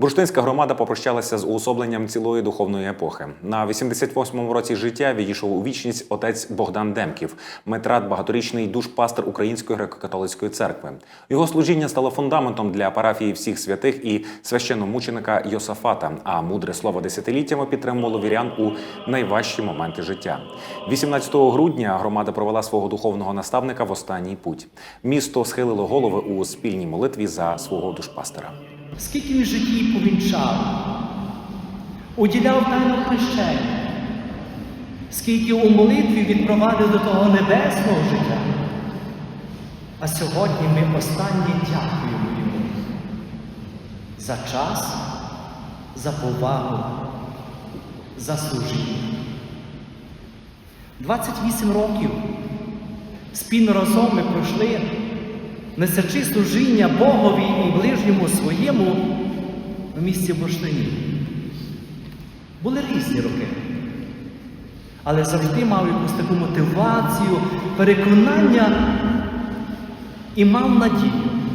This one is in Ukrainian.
Бурштинська громада попрощалася з уособленням цілої духовної епохи. На 88-му році життя відійшов у вічність отець Богдан Демків, метрат, багаторічний душпастер Української греко-католицької церкви. Його служіння стало фундаментом для парафії всіх святих і священномученика Йосафата. А мудре слово десятиліттями підтримувало вірян у найважчі моменти життя. 18 грудня громада провела свого духовного наставника в останній путь. Місто схилило голови у спільній молитві за свого душпастера. Скільки він житті повінчав, уділяв тайну хрещення, скільки у молитві відпровадив до того небесного життя. А сьогодні ми останнє дякуємо йому за час, за повагу, за служіння. 28 років спільно разом ми пройшли несячи служіння Богові і ближньому своєму в місті Бурштині. Були різні роки. Але завжди мав якусь таку мотивацію, переконання і мав надію,